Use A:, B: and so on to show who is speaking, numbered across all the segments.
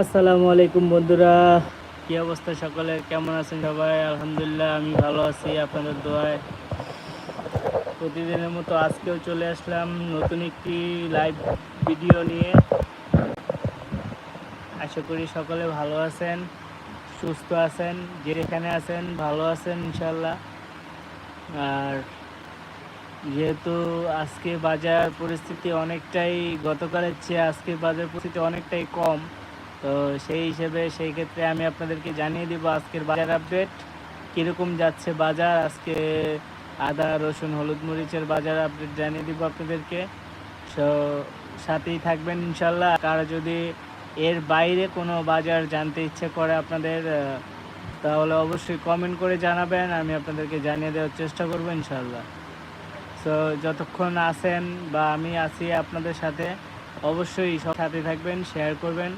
A: আসসালামু আলাইকুম বন্ধুরা। কি অবস্থা সকলের? কেমন আছেন সবাই? আলহামদুলিল্লাহ, আমি ভালো আছি আপনাদের দোয়ায়। প্রতিদিনের মতো আজকেও চলে আসলাম নতুন একটি লাইভ ভিডিও নিয়ে। আশা করি সকলে ভালো আছেন, সুস্থ আছেন যে যেখানে আছেন ভালো আছেন ইনশাল্লাহ আর যেহেতু আজকে বাজার পরিস্থিতি অনেকটাই, গতকালের চেয়ে আজকে বাজার পরিস্থিতি অনেকটাই কম। তো সেই হিসেবে সেই ক্ষেত্রে আমি আপনাদেরকে জানিয়ে দিব আজকের বাজার আপডেট কীরকম যাচ্ছে বাজার? আজকে আদা, রসুন, হলুদ মরিচের বাজার আপডেট জানিয়ে দিব আপনাদেরকে। সো সাথেই থাকবেন ইনশাল্লাহ কারা যদি এর বাইরে কোনো বাজার জানতে ইচ্ছে করে আপনাদের তাহলে অবশ্যই কমেন্ট করে জানাবেন। আমি আপনাদেরকে জানিয়ে দেওয়ার চেষ্টা করব ইনশাল্লাহ সো যতক্ষণ আছেন বা আমি আছি আপনাদের সাথে, অবশ্যই সব সাথে থাকবেন শেয়ার করবেন।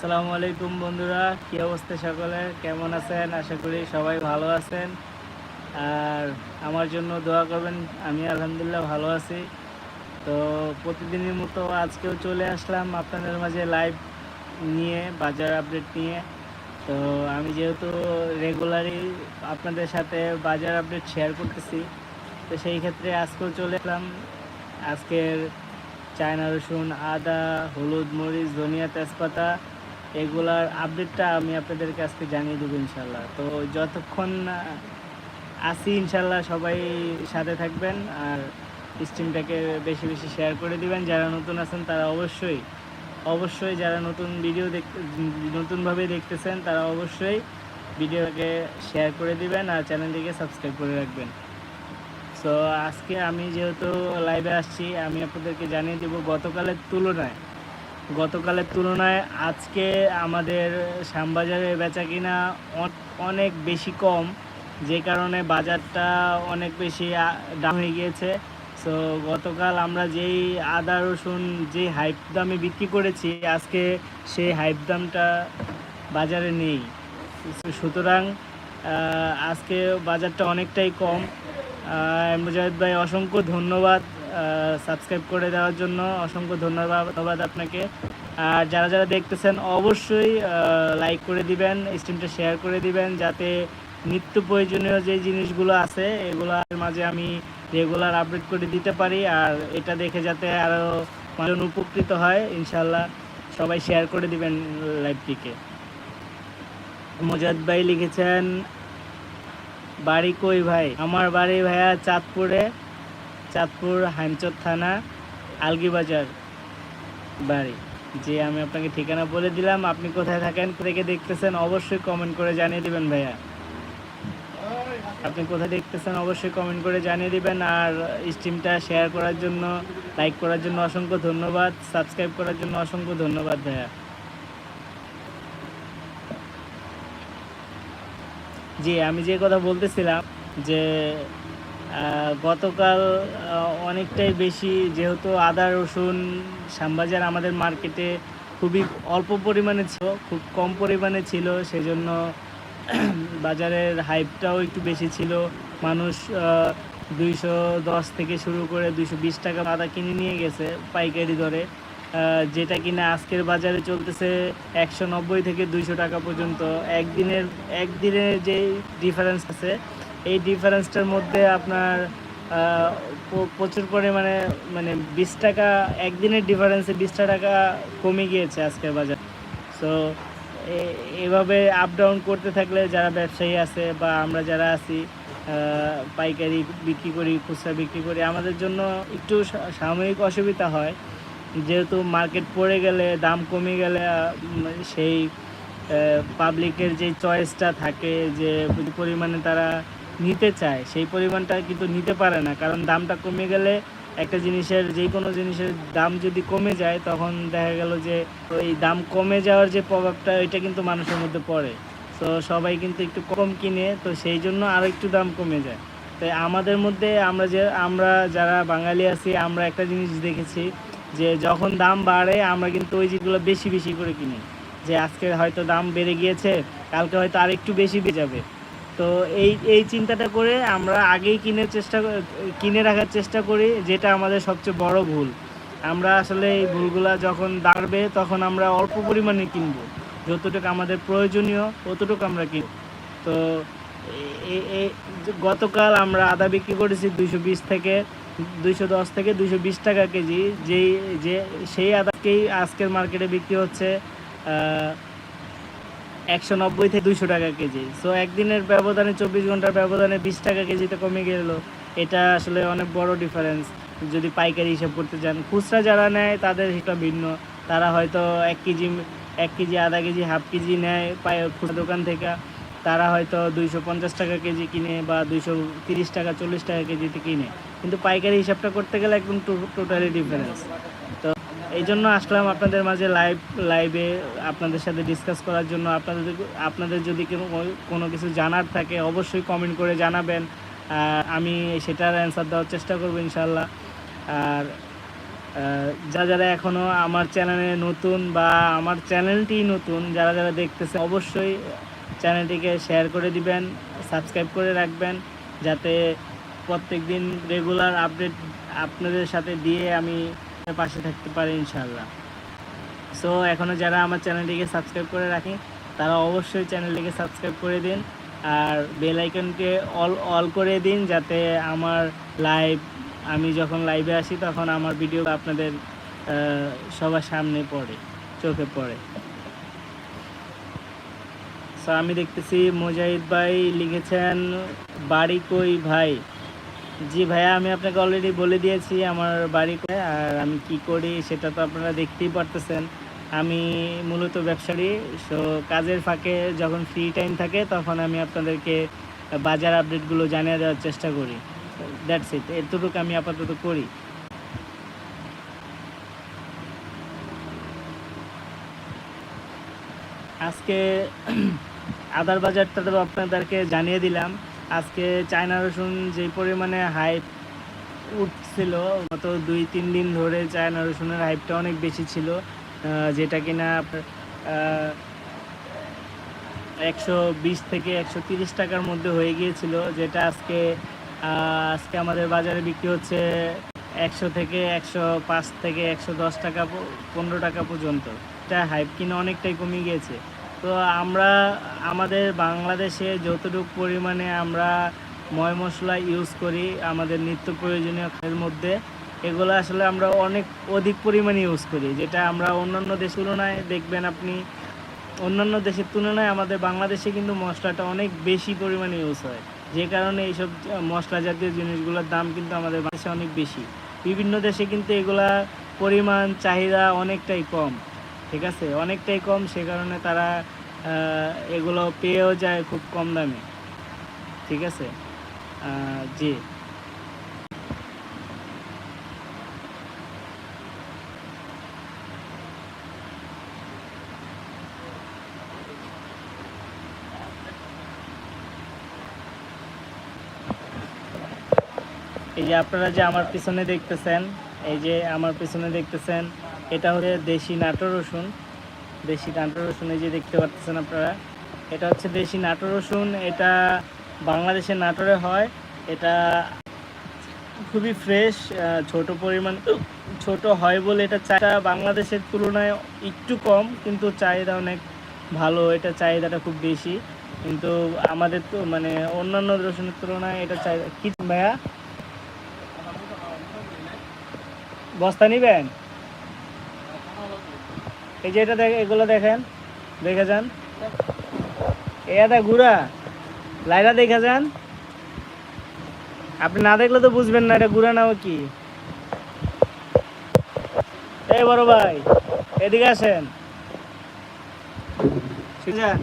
A: আসসালামু আলাইকুম বন্ধুরা, কি অবস্থা সকলে? কেমন আছেন? আশা করি সবাই ভালো আছেন। আর আমার জন্য দোয়া করবেন, আমি আলহামদুলিল্লাহ ভালো আছি। তো প্রতিদিনের মতো আজকেও চলে আসলাম আপনাদের মাঝে লাইভ নিয়ে, বাজার আপডেট নিয়ে। তো আমি যেহেতু রেগুলারই আপনাদের সাথে বাজার আপডেট শেয়ার করতেছি, তো সেই ক্ষেত্রে আজকেও চলে এলাম আজকের চায়না রসুন, আদা, হলুদ, মরিচ, ধনিয়া তেজপাতা এগুলার আপডেটটা আমি আপনাদেরকে আজকে জানিয়ে দেবো ইনশাল্লাহ তো যতক্ষণ আসি ইনশাল্লাহ সবাই সাথে থাকবেন আর স্ট্রিমটাকে বেশি বেশি শেয়ার করে দিবেন। যারা নতুন আছেন তারা অবশ্যই অবশ্যই যারা নতুন ভিডিও দেখতে নতুনভাবে দেখতেছেন তারা অবশ্যই ভিডিওকে শেয়ার করে দিবেন আর চ্যানেলটিকে সাবস্ক্রাইব করে রাখবেন। সো আজকে আমি যেহেতু লাইভে আসছি, আমি আপনাদেরকে জানিয়ে দেবো গতকালের তুলনায় গতকালের তুলনায় আজকে আমাদের শ্যামবাজারে বেচা কিনা অনেক বেশি কম, যে কারণে বাজারটা অনেক বেশি দাম হয়ে গিয়েছে। সো গতকাল আমরা যেই আদা, রসুন যে হাইপ দামে বিক্রি করেছি, আজকে সেই হাইপ দামটা বাজারে নেই। সুতরাং আজকে বাজারটা অনেকটাই কম। মুজাহিদ ভাই, অসংখ্য ধন্যবাদ। সাবস্ক্রাইব করে দেওয়ার জন্য অসংখ্য ধন্যবাদ আপনাকে। আর যারা যারা দেখতেছেন, অবশ্যই লাইক করে দিবেন স্ট্রিমটা শেয়ার করে দিবেন, যাতে নিত্য প্রয়োজনীয় যে জিনিসগুলো আছে, এগুলোর মাঝে আমি রেগুলার আপডেট করে দিতে পারি। আর এটা দেখে যাতে আরও মানুষ উপকৃত হয় ইনশাল্লাহ সবাই শেয়ার করে দিবেন লাইভটিকে মোজাদ ভাই লিখেছেন, বাড়ি কই ভাই? আমার বাড়ি ভাইয়া চাঁদপুরে। চাঁদপুর হাইমচর থানা, আলগিবাজার বাড়ি। যে আমি আপনাকে ঠিকানা বলে দিলাম, আপনি কোথায় থাকেন থেকে দেখতেছেন, অবশ্যই কমেন্ট করে জানিয়ে দিবেন ভাইয়া। আপনি কোথায় দেখতেছেন, অবশ্যই কমেন্ট করে জানিয়ে দিবেন। আর স্ট্রিমটা শেয়ার করার জন্য লাইক করার জন্য অসংখ্য ধন্যবাদ সাবস্ক্রাইব করার জন্য অসংখ্য ধন্যবাদ ভাইয়া। জি, আমি যে কথা বলতেছিলাম, যে গতকাল অনেকটাই বেশি যেহেতু আদা, রসুন, শ্যামবাজার আমাদের মার্কেটে খুবই অল্প পরিমাণে ছিল, খুব কম পরিমাণে ছিল, সেজন্য বাজারের হাইপটাও একটু বেশি ছিল। মানুষ দুইশো দশ থেকে শুরু করে দুইশো বিশ টাকা আদা কিনে নিয়ে গেছে পাইকারি দরে। যেটা কিনা আজকের বাজারে চলতেছে একশো নব্বই থেকে দুইশো টাকা পর্যন্ত। একদিনের একদিনের যে ডিফারেন্স আছে এই ডিফারেন্সটার মধ্যে আপনার প্রচুর পরিমাণে মানে বিশ টাকা, একদিনের ডিফারেন্সে বিশটা টাকা কমে গিয়েছে আজকের বাজার। সো এভাবে আপ ডাউন করতে থাকলে যারা ব্যবসায়ী আছে বা আমরা যারা আছি পাইকারি বিক্রি করি, খুচরা বিক্রি করি, আমাদের জন্য একটু সাময়িক অসুবিধা হয়। যেহেতু মার্কেট পড়ে গেলে, দাম কমে গেলে সেই পাবলিকের যে চয়েসটা থাকে যে, পরিমাণে তারা নিতে চায়, সেই পরিমাণটা কিন্তু নিতে পারে না। কারণ দামটা কমে গেলে একটা জিনিসের, যে কোনো জিনিসের দাম যদি কমে যায়, তখন দেখা গেল যে ওই দাম কমে যাওয়ার যে প্রভাবটা, ওইটা কিন্তু মানুষের মধ্যে পড়ে। তো সবাই কিন্তু একটু কম কিনে, তো সেই জন্য আরও একটু দাম কমে যায়। তো আমাদের মধ্যে আমরা যে, আমরা যারা বাঙালি আছি, আমরা একটা জিনিস দেখেছি যে, যখন দাম বাড়ে, আমরা কিন্তু ওই জিনিসগুলো বেশি বেশি করে কিনি। যে আজকে হয়তো দাম বেড়ে গিয়েছে, কালকে হয়তো আরেকটু বেশি বেড়ে যাবে। তো এই এই চিন্তাটা করে আমরা আগেই কিনে চেষ্টা কিনে রাখার চেষ্টা করি, যেটা আমাদের সবচেয়ে বড় ভুল। আমরা আসলে এই ভুলগুলা যখন দাঁড়বে তখন আমরা অল্প পরিমাণে কিনবো। যতটুকু আমাদের প্রয়োজনীয় ততটুকু আমরা কিনব। তো গতকাল আমরা আদা বিক্রি করেছি দুইশো বিশ থেকে, দুইশো দশ থেকে দুইশো বিশ টাকা কেজি। যেই, যে, সেই আদাকেই আজকের মার্কেটে বিক্রি হচ্ছে একশো নব্বই থেকে দুইশো টাকা কেজি। সো একদিনের ব্যবধানে চব্বিশ ঘণ্টার ব্যবধানে বিশ টাকা কেজিতে কমে গেল। এটা আসলে অনেক বড় ডিফারেন্স যদি পাইকারি হিসাব করতে যান, খুচরা যারা নেয়, তাদের সেটা ভিন্ন। তারা হয়তো এক কেজি এক কেজি, আধা কেজি, হাফ কেজি নেয় খুচরা দোকান থেকে। তারা হয়তো দুইশো পঞ্চাশ টাকা কেজি কিনে বা দুইশো তিরিশ টাকা, চল্লিশ টাকা কেজিতে কিনে। কিন্তু পাইকারি হিসাবটা করতে গেলে একদম টোটালি ডিফারেন্স এই জন্য আসলাম আপনাদের মাঝে লাইভ লাইভে আপনাদের সাথে ডিসকাস করার জন্য। আপনাদের আপনাদের যদি কোনো কিছু জানার থাকে, অবশ্যই কমেন্ট করে জানাবেন। আমি সেটার অ্যান্সার দেওয়ার চেষ্টা করব ইনশাল্লাহ আর যা যারা এখনও আমার চ্যানেলে নতুন বা আমার চ্যানেলটি নতুন, যারা যারা দেখতেছে, অবশ্যই চ্যানেলটিকে শেয়ার করে দিবেন সাবস্ক্রাইব করে রাখবেন, যাতে প্রত্যেক দিন রেগুলার আপডেট আপনাদের সাথে দিয়ে আমি পাশে থাকতে পারি ইনশাল্লাহ সো এখনও যারা আমার চ্যানেলটিকে সাবস্ক্রাইব করে রাখি তারা অবশ্যই চ্যানেলটিকে সাবস্ক্রাইব করে দিন আর বেল আইকনকে অল অল করে দিন যাতে আমার লাইভ আমি যখন লাইভে আসি তখন আমার ভিডিও আপনাদের সবার সামনে পড়ে, চোখে পড়ে। সো আমি দেখতেছি মুজাহিদ ভাই লিখেছেন, বাড়ি কই ভাই? জি ভাইয়া, আমি আপনাকে অলরেডি বলে দিয়েছি আমার বাড়ি আর আমি কি করি সেটা তো আপনারা দেখতেই পারতেছেন। আমি মূলত ব্যবসায়ী সো কাজের ফাঁকে যখন ফ্রি টাইম থাকে তখন আমি আপনাদেরকে বাজার আপডেটগুলো জানিয়ে দেওয়ার চেষ্টা করি। দ্যাটস ইট এতটুকু আমি আপাতত করি। আজকে আদার বাজারটা তো আপনাদেরকে জানিয়ে দিলাম। আজকে চায়না রসুন যে পরিমাণে হাইপ উঠছিল, গত দুই, তিন দিন ধরে চায়না রসুনের হাইপটা অনেক বেশি ছিল যেটা কিনা একশো বিশ থেকে একশো তিরিশ টাকার মধ্যে হয়ে গিয়েছিল, যেটা আজকে আজকে আমাদের বাজারে বিক্রি হচ্ছে একশো থেকে একশো পাঁচ থেকে একশো দশ টাকা পনেরো টাকা পর্যন্ত। এটা হাইপ কিনা অনেকটাই কমে গিয়েছে। তো আমরা আমাদের বাংলাদেশে যতটুকু পরিমাণে আমরা ময় মশলা ইউজ করি আমাদের নিত্য প্রয়োজনীয় খাদ্যের মধ্যে, এগুলো আসলে আমরা অনেক অধিক পরিমাণে ইউজ করি, যেটা আমরা অন্যান্য দেশের তুলনায় দেখবেন আপনি, অন্যান্য দেশের তুলনায় আমাদের বাংলাদেশে কিন্তু মশলাটা অনেক বেশি পরিমাণে ইউজ হয়, যে কারণে এইসব মশলা জাতীয় জিনিসগুলোর দাম কিন্তু আমাদের বাংলাদেশে অনেক বেশি, বিভিন্ন দেশে কিন্তু এগুলা পরিমাণ চাহিদা অনেকটাই কম। ঠিক আছে? অনেকটাই কম, সে কারণে তারা এগুলো পেয়েও যায় খুব কম দামে। ঠিক আছে? জি। এই যে আপনারা যে আমার পিছনে দেখতেছেন, এই যে আমার পিছনে দেখতেছেন এটা হচ্ছে দেশি নাটোর রসুন। দেশি নাটোর রসুন এই যে দেখতে পাচ্ছেন আপনারা। এটা হচ্ছে দেশি নাটোর রসুন। এটা বাংলাদেশের নাটোরে হয়। এটা খুবই ফ্রেশ ছোট পরিমাণ, ছোট হয় বলে এটা চাহিদা বাংলাদেশের তুলনায় একটু কম, কিন্তু চাহিদা অনেক ভালো। এটা চাহিদাটা খুব বেশি। কিন্তু আমাদের তো মানে অন্যান্য রসুনের তুলনায় এটা চাহিদা কি ভাইয়া? বস্তা নিবেন? এই যে এটা এগুলো দেখেন দেখে যান এটা গুড়া লাইরা দেখে যান আপনি না দেখলে তো বুঝবেন না এটা গুড়া নাও কি। এই বড় ভাই, এদিকে আসেন। সুজান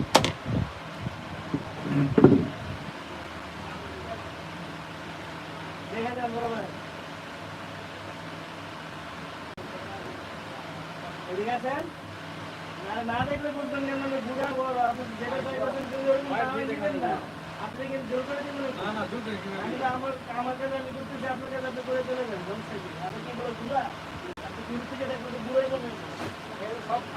A: দেখে যান বড় ভাই এদিকে আসেন না না দেখলে বলবেন না মানে বুড়া বড় আপনি যেটা চাই করবেন সেটা দিবেন না আপনি কিন্তু জোর করে দিবেন না আমি তো আমার আমার কাছে আমি করতেছি আপনার কাছে আপনি করে চলে যান সমস্যা কি আপনি কি বলে বুড়া আপনি কিন্তু থেকে দেখবেন তো বুড়াই বলবেন না এগুলো সব আমার বুড়া দেখে করতে হবে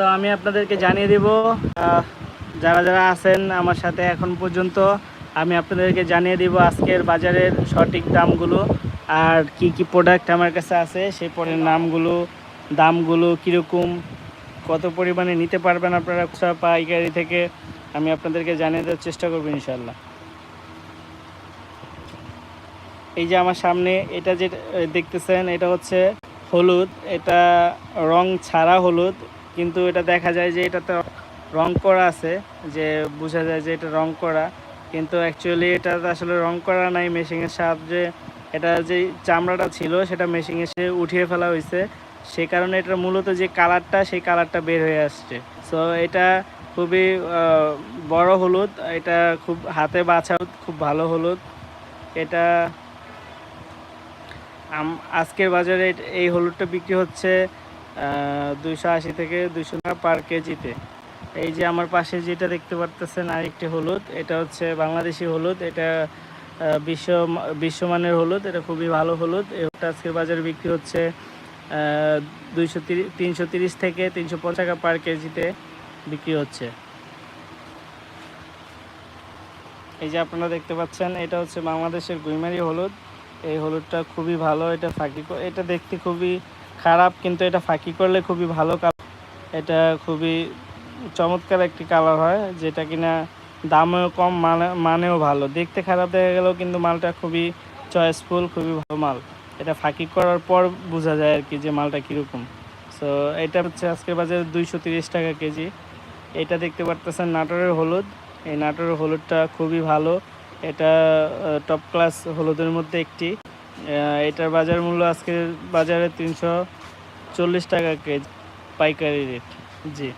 A: তো আমি আপনাদেরকে জানিয়ে দেব যারা যারা আছেন আমার সাথে এখন পর্যন্ত, আমি আপনাদেরকে জানিয়ে দিব আজকের বাজারের সঠিক দামগুলো আর কি কি প্রোডাক্ট আমার কাছে আছে, সেই পরের নামগুলো, দামগুলো কীরকম, কত পরিমাণে নিতে পারবেন আপনারা খুচরা পাইকারি থেকে, আমি আপনাদেরকে জানিয়ে দেওয়ার চেষ্টা করব ইনশাল্লাহ এই যে আমার সামনে এটা যে দেখতেছেন, এটা হচ্ছে হলুদ, এটা রং ছাড়া হলুদ কিন্তু এটা দেখা যায় যে এটাতে রং করা আছে, যে বোঝা যায় যে এটা রং করা। কিন্তু অ্যাকচুয়ালি এটা আসলে রং করা নাই মেশিনের সাহায্যে এটা যে চামড়াটা ছিল সেটা মেশিনে এসে উঠিয়ে ফেলা হয়েছে। সে কারণে এটা মূলত যে কালারটা সেই কালারটা বের হয়ে আসছে। সো এটা খুবই বড় হলুদ, এটা খুব হাতে বাছা খুব ভালো হলুদ। এটা আজকের বাজারে এই হলুদটা বিক্রি হচ্ছে দুইশো আশি থেকে দুইশো টাকা পার কেজিতে। এই যে আমার পাশে যেটা দেখতে পারতেছেন, আরেকটি হলুদ। এটা হচ্ছে বাংলাদেশি হলুদ। এটা বিশ্ব, বিশ্বমানের হলুদ। এটা খুবই ভালো হলুদ। এটা আজকের বাজারে বিক্রি হচ্ছে দুইশো তিনশো তিরিশ থেকে তিনশো পঞ্চাশ টাকা পার কেজিতে বিক্রি হচ্ছে। এই যে আপনারা দেখতে পাচ্ছেন, এটা হচ্ছে বাংলাদেশের গুইমারি হলুদ। এই হলুদটা খুবই ভালো। এটা ফাঁকি এটা দেখতে খুবই খারাপ, কিন্তু এটা ফাঁকি করলে খুবই ভালো কালার এটা খুবই চমৎকার একটি কালার হয়, যেটা কিনা দামেও কম মানে মানেও ভালো। দেখতে খারাপ দেখা গেলেও কিন্তু মালটা খুবই চয়েসফুল খুবই ভালো মাল। এটা ফাঁকি করার পর বোঝা যায় আর কি যে মালটা কীরকম। সো এটা হচ্ছে আজকের বাজারে দুইশো তিরিশ টাকা কেজি। এটা দেখতে পারতেছেন নাটোরের হলুদ। এই নাটোরের হলুদটা খুবই ভালো। এটা টপ ক্লাস হলুদের মধ্যে একটি। এটার বাজার মূল্য আজকের বাজারে তিনশো চল্লিশ টাকা কেজি পাইকারি রেট জি।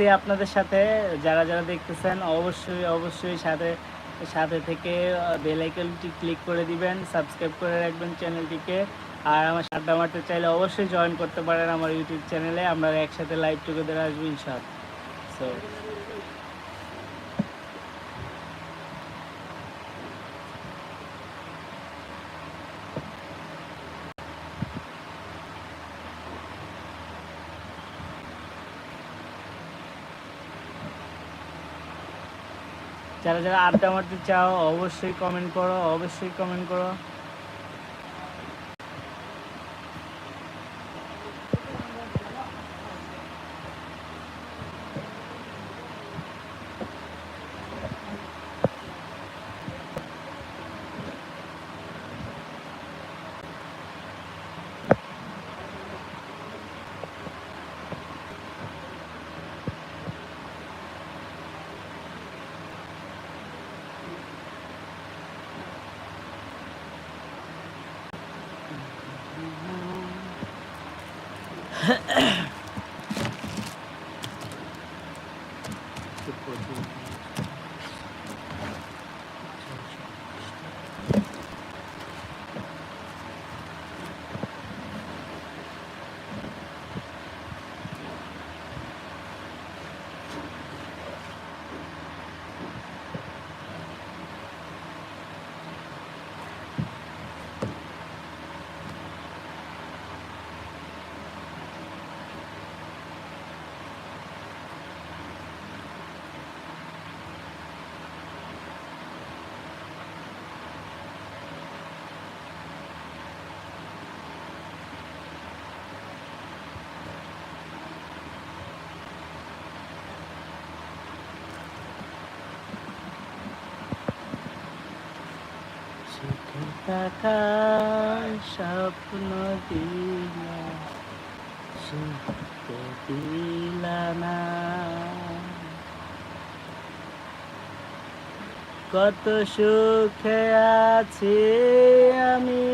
A: আজকে আপনাদের সাথে যারা যারা দেখতেছেন, অবশ্যই অবশ্যই সাথে সাথে থেকে বেল আইকনটি ক্লিক করে দিবেন সাবস্ক্রাইব করে রাখবেন চ্যানেলটিকে আর আমার সাড্ডা মারতে চাইলে অবশ্যই জয়েন করতে পারেন আমার ইউটিউব চ্যানেলে আমরা একসাথে লাইভ টুগেদার আসব ইনশাল সো যারা যারা আড্ডা মারতে চাও অবশ্যই কমেন্ট করো অবশ্যই কমেন্ট করো। Ahem. সুখে স্বপ্ন দিলা, সুখে দিলা কত সুখে আছি আমি,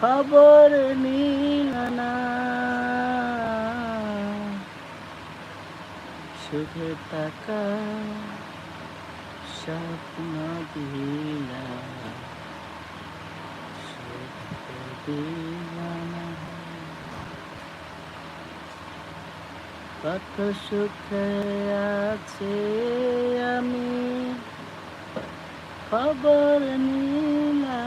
A: খবর নিল না। সুখে থাকা স্বপ্ন দিলা সুখ দিলা না। কত সুখে আছে আমি। খবর নিলা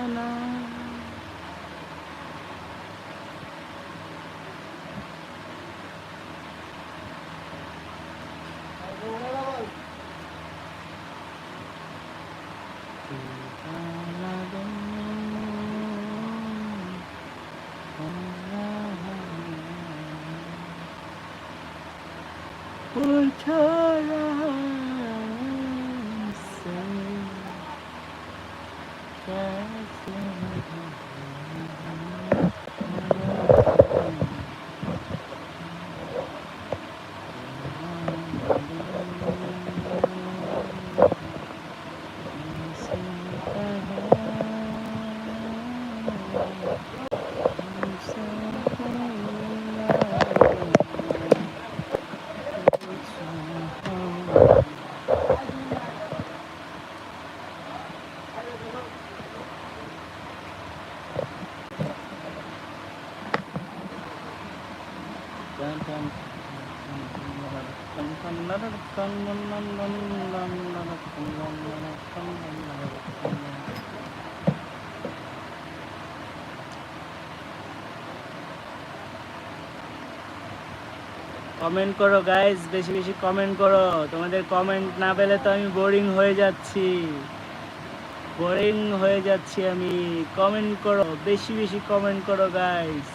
A: না কমেন্ট করো গাইজ বেশি বেশি কমেন্ট করো। তোমাদের কমেন্ট না পেলে তো আমি বোরিং হয়ে যাচ্ছি। বোরিং হয়ে যাচ্ছি আমি। কমেন্ট করো, বেশি বেশি কমেন্ট করো গাইজ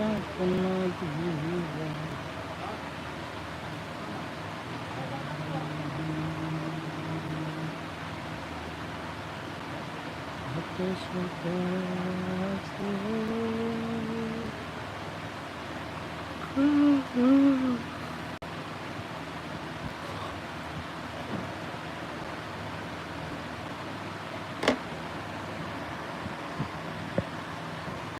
A: স্বপ্ন দিলা হতে সুখে